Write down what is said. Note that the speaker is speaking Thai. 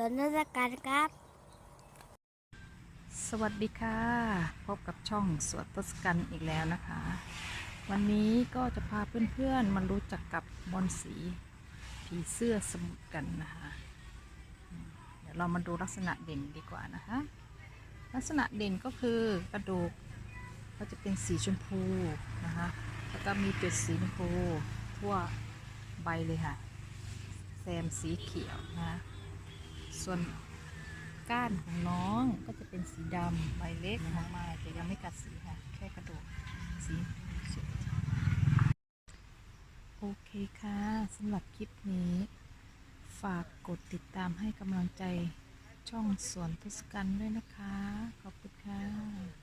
สวนราชการครับ สวัสดีค่ะ พบกับช่องสวนทศกัณฐ์อีกแล้วนะคะ วันนี้ก็จะพาเพื่อนๆมารู้จักกับบอนสีผีเสื้อสมุทรกันนะคะ เดี๋ยวเรามาดูลักษณะเด่นดีกว่านะคะ ลักษณะเด่นก็คือกระดูกก็จะเป็นสีชมพูนะคะ แล้วก็มีจุดสีชมพูทั่วใบเลยค่ะ แซมสีเขียวนะคะ ส่วนก้านของน้องก็จะเป็นสีดำใบเล็กของมาแต่ยังไม่กัดสีค่ะ แค่กระดูกสีโอเคค่ะสำหรับคลิปนี้ ฝากกดติดตามให้กำลังใจช่องสวนทศกัณฐ์ด้วยนะคะ ขอบคุณค่ะ